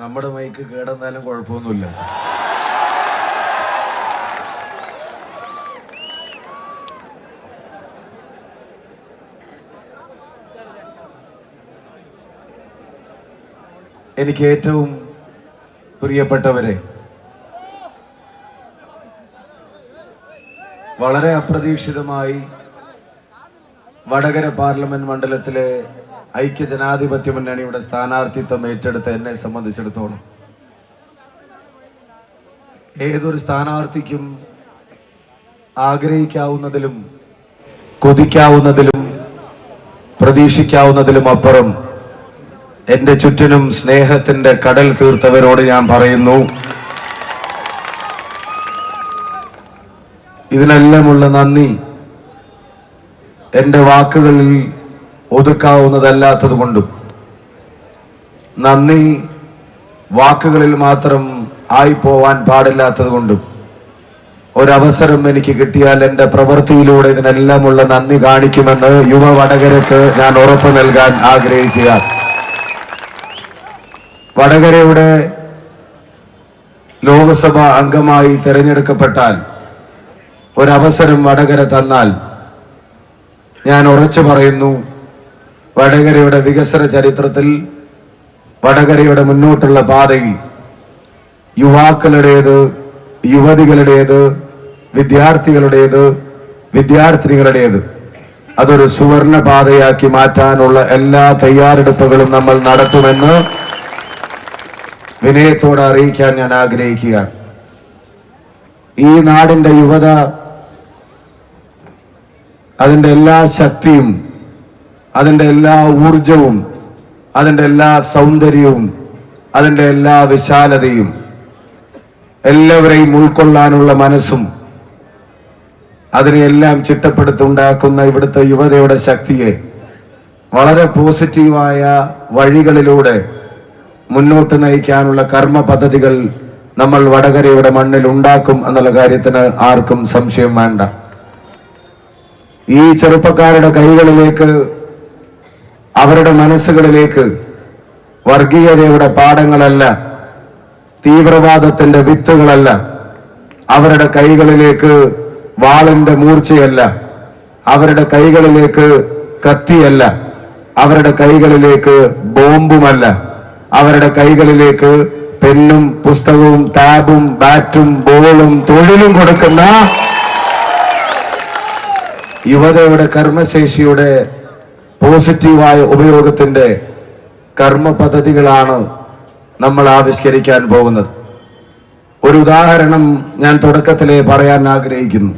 നമ്മുടെ മൈക്ക് കേടെന്നാലും കുഴപ്പമൊന്നുമില്ല. എനിക്ക് ഏറ്റവും പ്രിയപ്പെട്ടവരെ വളരെ അപ്രതീക്ഷിതമായി വടകര പാർലമെന്റ് മണ്ഡലത്തിലെ ഐക്യ ജനാധിപത്യ മുന്നണിയുടെ സ്ഥാനാർത്ഥിത്വം ഏറ്റെടുത്ത എന്നെ സംബന്ധിച്ചിടത്തോളം ഏതൊരു സ്ഥാനാർത്ഥിക്കും ആഗ്രഹിക്കാവുന്നതിലും കൊതിക്കാവുന്നതിലും പ്രതീക്ഷിക്കാവുന്നതിലും അപ്പുറം എന്റെ ചുറ്റിനും സ്നേഹത്തിന്റെ കടൽ തീർത്തവരോട് ഞാൻ പറയുന്നു. ഇതിനെല്ലാമുള്ള നന്ദി. എന്റെ വാക്കുകളിൽ ഒതുക്കാവുന്നതല്ലാത്തത് കൊണ്ടും നന്ദി വാക്കുകളിൽ മാത്രം ആയിപ്പോവാൻ പാടില്ലാത്തത് കൊണ്ടും ഒരവസരം എനിക്ക് കിട്ടിയാൽ എന്റെ പ്രവൃത്തിയിലൂടെ ഇതിനെല്ലാമുള്ള നന്ദി കാണിക്കുമെന്ന് യുവ വടകരക്ക് ഞാൻ ഉറപ്പ് നൽകാൻ ആഗ്രഹിക്കുക. വടകരയുടെ ലോകസഭ അംഗമായി തിരഞ്ഞെടുക്കപ്പെട്ടാൽ ഒരവസരം വടകര തന്നാൽ ഞാൻ ഉറച്ചു പറയുന്നു. വടകരയുടെ വികസന ചരിത്രത്തിൽ വടകരയുടെ മുന്നോട്ടുള്ള പാതയിൽ യുവാക്കളുടേത് യുവതികളുടേത് വിദ്യാർത്ഥികളുടേത് വിദ്യാർത്ഥിനികളുടേത് അതൊരു സുവർണ പാതയാക്കി മാറ്റാനുള്ള എല്ലാ തയ്യാറെടുപ്പുകളും നമ്മൾ നടത്തുമെന്ന് വിനയത്തോടെ അറിയിക്കാൻ ഞാൻ ആഗ്രഹിക്കുകയാണ്. ഈ നാടിന്റെ യുവത അതിന്റെ എല്ലാ ശക്തിയും അതിന്റെ എല്ലാ ഊർജവും അതിന്റെ എല്ലാ സൗന്ദര്യവും അതിന്റെ എല്ലാ വിശാലതയും എല്ലാവരെയും ഉൾക്കൊള്ളാനുള്ള മനസ്സും അതിനെയെല്ലാം ചിട്ടപ്പെടുത്തുണ്ടാക്കുന്ന ഇവിടുത്തെ യുവതയുടെ ശക്തിയെ വളരെ പോസിറ്റീവായ വഴികളിലൂടെ മുന്നോട്ട് നയിക്കാനുള്ള കർമ്മ പദ്ധതികൾ നമ്മൾ വടകരയുടെ മണ്ണിൽ ഉണ്ടാക്കും എന്നുള്ള കാര്യത്തിന് ആർക്കും സംശയം വേണ്ട. ഈ ചെറുപ്പക്കാരുടെ കൈകളിലേക്ക് അവരുടെ മനസ്സുകളിലേക്ക് വർഗീയതയുടെ പാഠങ്ങളല്ല തീവ്രവാദത്തിന്റെ വിത്തുകളല്ല അവരുടെ കൈകളിലേക്ക് വാളിന്റെ മൂർച്ചയല്ല അവരുടെ കൈകളിലേക്ക് കത്തിയല്ല അവരുടെ കൈകളിലേക്ക് ബോംബുമല്ല അവരുടെ കൈകളിലേക്ക് പെന്നും പുസ്തകവും ടാബും ബാറ്റും ബോളും തൊഴിലും കൊടുക്കുന്ന യുവതയുടെ കർമ്മശേഷിയുടെ പോസിറ്റീവായ ഉപയോഗത്തിന്റെ കർമ്മ പദ്ധതികളാണ് നമ്മൾ ആവിഷ്കരിക്കാൻ പോകുന്നത്. ഒരു ഉദാഹരണം ഞാൻ തുടക്കത്തിലേ പറയാൻ ആഗ്രഹിക്കുന്നു.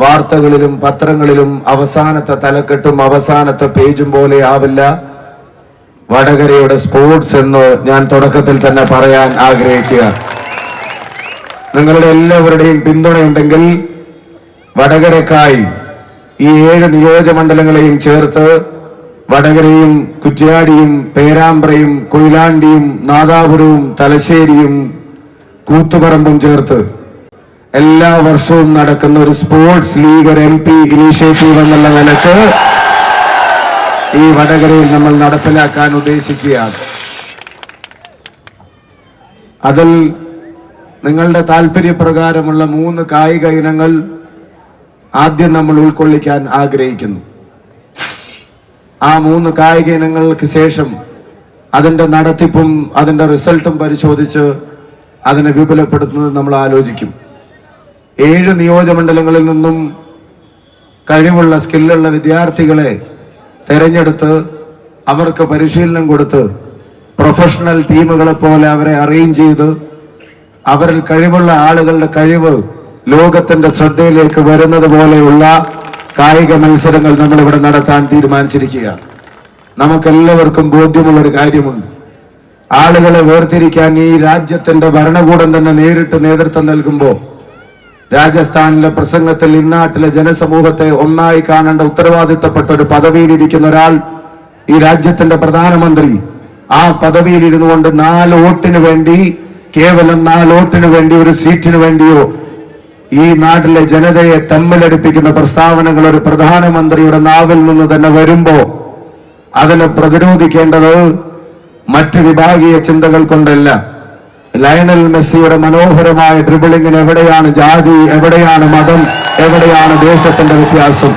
വാർത്തകളിലും പത്രങ്ങളിലും അവസാനത്തെ തലക്കെട്ടും അവസാനത്തെ പേജും പോലെ ആവില്ല. വടകരയുടെ സ്പോർട്സ് എന്ന് ഞാൻ തുടക്കത്തിൽ തന്നെ പറയാൻ ആഗ്രഹിക്കുക. നിങ്ങളുടെ എല്ലാവരുടെയും പിന്തുണയുണ്ടെങ്കിൽ വടകരക്കായി ഈ ഏഴ് നിയോജകമണ്ഡലങ്ങളെയും ചേർത്ത് വടകരയും കുറ്റ്യാടിയും പേരാമ്പ്രയും കൊയിലാണ്ടിയും നാദാപുരവും തലശ്ശേരിയും കൂത്തുപറമ്പും ചേർത്ത് എല്ലാ വർഷവും നടക്കുന്ന ഒരു സ്പോർട്സ് ലീഗർ എം പി ഇനീഷ്യേറ്റീവ് എന്നുള്ള നിലയ്ക്ക് ഈ വടകരയിൽ നമ്മൾ നടപ്പിലാക്കാൻ ഉദ്ദേശിക്കുകയാണ്. അതിൽ നിങ്ങളുടെ താല്പര്യപ്രകാരമുള്ള മൂന്ന് കായിക ഇനങ്ങൾ ആദ്യം നമ്മൾ ഉൾക്കൊള്ളിക്കാൻ ആഗ്രഹിക്കുന്നു. ആ മൂന്ന് കായിക ഇനങ്ങൾക്ക് ശേഷം അതിന്റെ നടത്തിപ്പും അതിന്റെ റിസൾട്ടും പരിശോധിച്ച് അതിനെ വിപുലപ്പെടുത്തുന്നത് നമ്മൾ ആലോചിക്കും. ഏഴ് നിയോജകമണ്ഡലങ്ങളിൽ നിന്നും കഴിവുള്ള സ്കില്ലുള്ള വിദ്യാർത്ഥികളെ തെരഞ്ഞെടുത്ത് അവർക്ക് പരിശീലനം കൊടുത്ത് പ്രൊഫഷണൽ ടീമുകളെ പോലെ അവരെ അറേഞ്ച് ചെയ്ത് അവരിൽ കഴിവുള്ള ആളുകളുടെ കഴിവ് ലോകത്തിന്റെ ശ്രദ്ധയിലേക്ക് വരുന്നത് പോലെയുള്ള കായിക മത്സരങ്ങൾ നമ്മൾ ഇവിടെ നടത്താൻ തീരുമാനിച്ചിരിക്കുക. ബോധ്യമുള്ള ഒരു കാര്യമുണ്ട്. ആളുകളെ വേർതിരിക്കാൻ ഈ രാജ്യത്തിന്റെ ഭരണകൂടം തന്നെ നേരിട്ട് നേതൃത്വം നൽകുമ്പോൾ രാജസ്ഥാനിലെ പ്രസംഗത്തിൽ ഇന്നാട്ടിലെ ജനസമൂഹത്തെ ഒന്നായി കാണേണ്ട ഉത്തരവാദിത്തപ്പെട്ട ഒരു പദവിയിലിരിക്കുന്ന ഒരാൾ ഈ രാജ്യത്തിന്റെ പ്രധാനമന്ത്രി. ആ പദവിയിലിരുന്നു കൊണ്ട് നാല് വോട്ടിന് വേണ്ടി കേവലം നാല് വോട്ടിന് വേണ്ടി ഒരു സീറ്റിന് വേണ്ടിയോ ഈ നാട്ടിലെ ജനതയെ തമ്മിലടിപ്പിക്കുന്ന പ്രസ്താവനകൾ ഒരു പ്രധാനമന്ത്രിയുടെ നാവിൽ നിന്ന് തന്നെ വരുമ്പോ അതിനെ പ്രതിരോധിക്കേണ്ടത് മറ്റ് വിഭാഗീയ ചിന്തകൾ കൊണ്ടല്ല. ലയണൽ മെസ്സിയുടെ മനോഹരമായ ഡ്രിബിളിങ്ങിന് എവിടെയാണ് ജാതി എവിടെയാണ് മതം എവിടെയാണ് ദേശത്തിന്റെ വ്യത്യാസം?